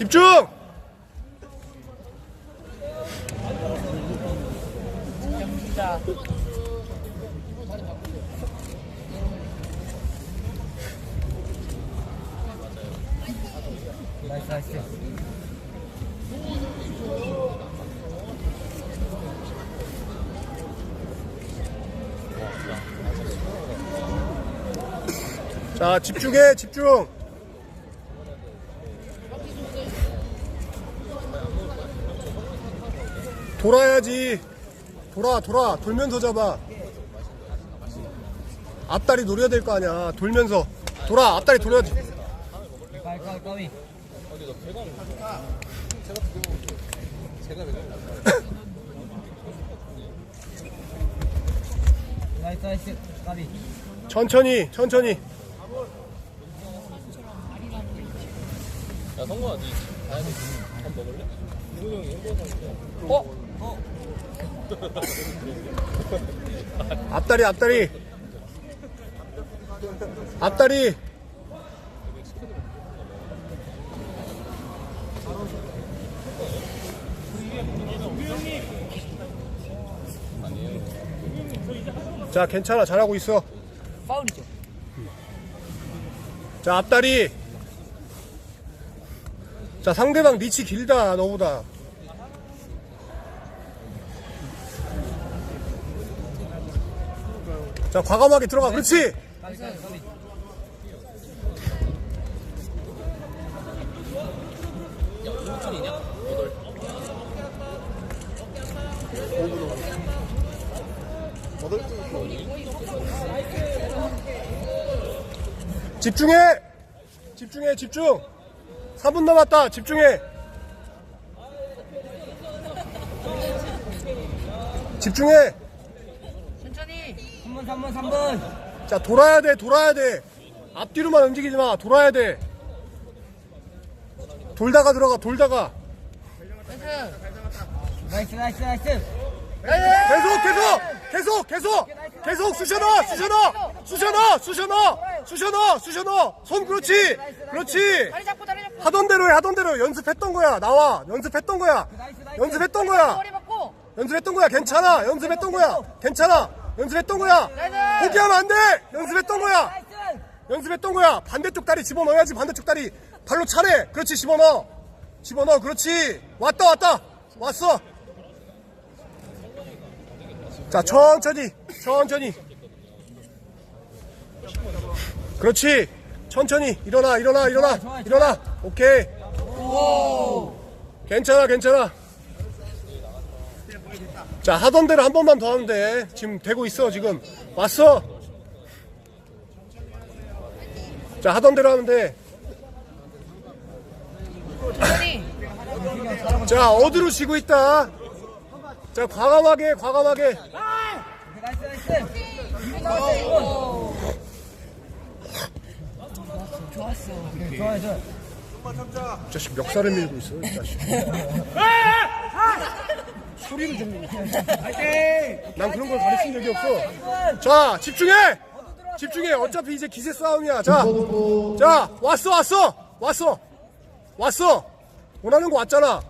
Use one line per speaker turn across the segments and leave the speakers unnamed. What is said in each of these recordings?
집중!
나이스 나이스
자, 집중해, 집중! 돌아야지. 돌아, 돌아. 돌면서 잡아. 앞다리 노려야 될 거 아니야. 돌면서. 돌아, 앞다리 돌려야지. 천천히, 천천히.
야 성구야 니 가야 돼. 밥 먹을래? 이 사줄게.
앞다리, 앞다리. 앞다리. 자, 괜찮아. 잘하고 있어.
파울이죠.
자, 앞다리. 자, 상대방 리치 길다, 너보다. 자, 과감하게 들어가. 그렇지! 집중해! 집중해, 집중! 4분 남았다, 집중해! 집중해!
천천히.
3번 3번 3번
자, 돌아야 돼, 돌아야 돼. 앞뒤로만 움직이지 마, 돌아야 돼. 돌다가 들어가, 돌다가.
나이스.
나이스 나이스
계속, 계속, 계속, 계속, 계속 쑤셔넣어, 쑤셔넣어, 쑤셔넣어, 쑤셔넣어, 쑤셔넣어, 쑤셔넣어. 손 그렇지, 그렇지.
다리 잡고 다리 잡고.
하던 대로 해, 하던 대로 연습했던 거야. 나와, 연습했던 거야. 연습했던 거야.
머리 받고.
연습했던 거야. 괜찮아. 연습했던 거야. 괜찮아. 연습했던 거야. 포기하면 안 돼. 연습했던 거야. 연습했던 거야. 반대쪽 다리 집어넣어야지. 반대쪽 다리 발로 차래. 그렇지. 집어넣어. 집어넣어. 그렇지. 왔다 왔다. 왔어. 자 천천히 천천히. 그렇지. 천천히 일어나 일어나 일어나. 일어나. 오케이. 괜찮아 괜찮아. 자 하던 대로 한 번만 더 하면 돼. 지금 되고 있어 지금 왔어. 자 하던 대로 하면 돼.
천천히.
자 어디로 지고 있다. 자 과감하게 과감하게.
오케이, 나이스 나이스 2분 남았어 2분
좋았어.
좋아요
이 자식 멱살을 밀고 있어. 이 자식. 소리를 좀. 난 그런 걸 가르친 적이 없어. 자 집중해. 집중해. 어차피 이제 기세 싸움이야. 자, 자 왔어 왔어 왔어 왔어. 원하는 거 왔잖아.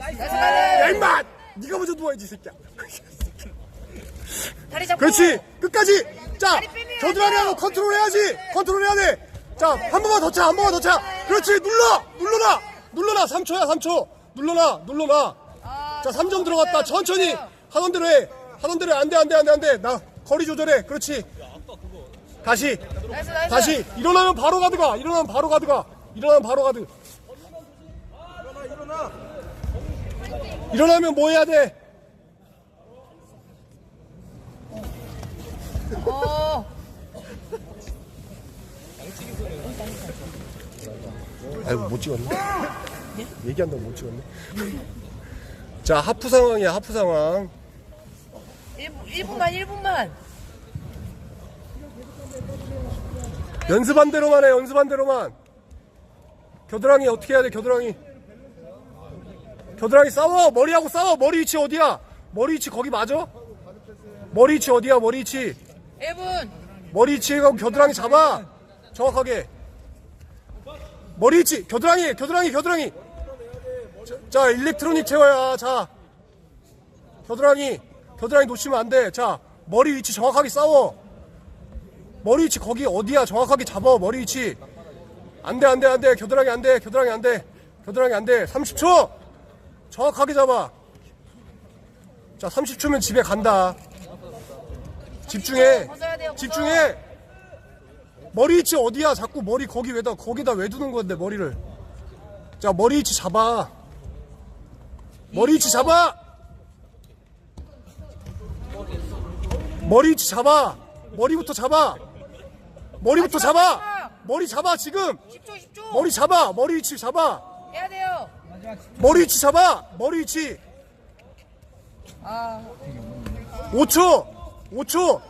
야 임마. 네가 먼저 누워야지 이 새끼야.
다리 잡고.
그렇지 끝까지 자
다리 빼면
겨드랑이
안
하고
돼요.
컨트롤 해야지 컨트롤 해야 돼자한 번만 더차한 번만 더차 그렇지 눌러 눌러라 눌러라 3초야 3초 눌러라 눌러라
아,
자 3점 들어갔다. 천천히. 하던 대로 해. 하던 대로 안돼 안 돼 안 돼 안 돼. 나 거리 조절해. 그렇지. 다시.
나이스 나이스.
다시. 일어나면 바로 가드가. 일어나면 바로 가드가. 일어나면 바로 가드. 일어나면 뭐 해야 돼?
어.
아이고 못 찍었네. 얘기한다고 못 찍었네. 자 하프 상황이야 하프 상황.
1분 1분만 1분만.
연습한 대로만 해 연습한 대로만. 겨드랑이 어떻게 해야 돼 겨드랑이. 겨드랑이 싸워 머리하고 싸워 머리 위치 어디야? 머리 위치 거기 맞아? 머리 위치 어디야 머리 위치?
1분.
머리 위치하고 겨드랑이 잡아 정확하게. 머리 위치 겨드랑이 겨드랑이 겨드랑이 자, 자 일렉트로닉 제어야 자. 겨드랑이 겨드랑이 놓치면 안 돼 자 머리 위치 정확하게 싸워. 머리 위치 거기 어디야? 정확하게 잡아 머리 위치. 안 돼 안 돼 안 돼. 겨드랑이 안 돼 겨드랑이 안 돼. 겨드랑이 안 돼. 30초! 정확하게 잡아. 자 30초면 집에 간다. 집중해. 집중해. 머리 위치 어디야? 자꾸 머리 거기 왜다 거기다 왜 두는 건데 머리를. 자 머리 위치 잡아 머리 위치 잡아. 머리 위치 잡아. 머리부터 잡아. 머리부터 잡아. 머리 잡아 지금.
10초 10초.
머리 잡아. 머리 위치 잡아.
해야 돼요.
머리 위치 잡아. 머리 위치.
아
5초. 5초